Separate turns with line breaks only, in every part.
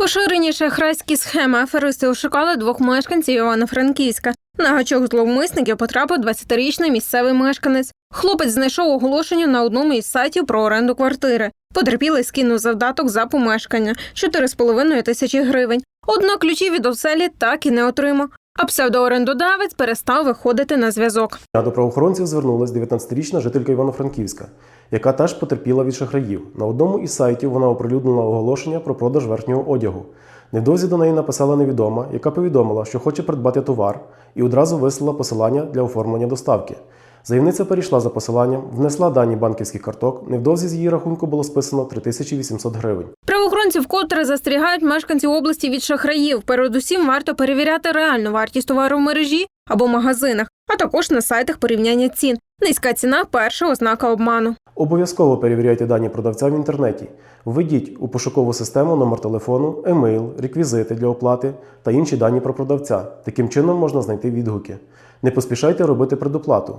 Поширені шахрайські схеми аферисти ошукали двох мешканців Івано-Франківська. На гачок зловмисників потрапив 20-річний місцевий мешканець. Хлопець знайшов оголошення на одному із сайтів про оренду квартири. Потерпілий скинув завдаток за помешкання 4,5 тисячі гривень. Однак ключі від оселі так і не отримав. А псевдоорендодавець перестав виходити на зв'язок.
До правоохоронців звернулась 19-річна жителька Івано-Франківська, яка теж потерпіла від шахраїв. На одному із сайтів вона оприлюднила оголошення про продаж верхнього одягу. Невдовзі до неї написала невідома, яка повідомила, що хоче придбати товар, і одразу вислала посилання для оформлення доставки. Заявниця перейшла за посиланням, внесла дані банківських карток. Невдовзі з її рахунку було списано 3800 гривень.
Правоохоронці вкотре застерігають мешканців області від шахраїв. Передусім варто перевіряти реальну вартість товару в мережі або магазинах, а також на сайтах порівняння цін. Низька ціна перша ознака обману.
Обов'язково перевіряйте дані продавця в інтернеті. Введіть у пошукову систему номер телефону, емейл, реквізити для оплати та інші дані про продавця. Таким чином можна знайти відгуки. Не поспішайте робити предоплату.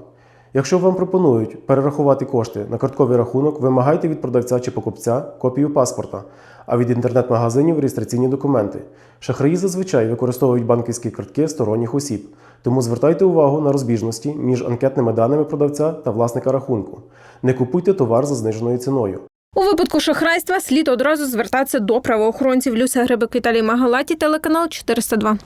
Якщо вам пропонують перерахувати кошти на картковий рахунок, вимагайте від продавця чи покупця копію паспорта, а від інтернет-магазинів реєстраційні документи. Шахраї зазвичай використовують банківські картки сторонніх осіб, тому звертайте увагу на розбіжності між анкетними даними продавця та власника рахунку. Не купуйте товар за зниженою ціною.
У випадку шахрайства слід одразу звертатися до правоохоронців. Люся Грибик Віталій Магалаті, телеканал 402.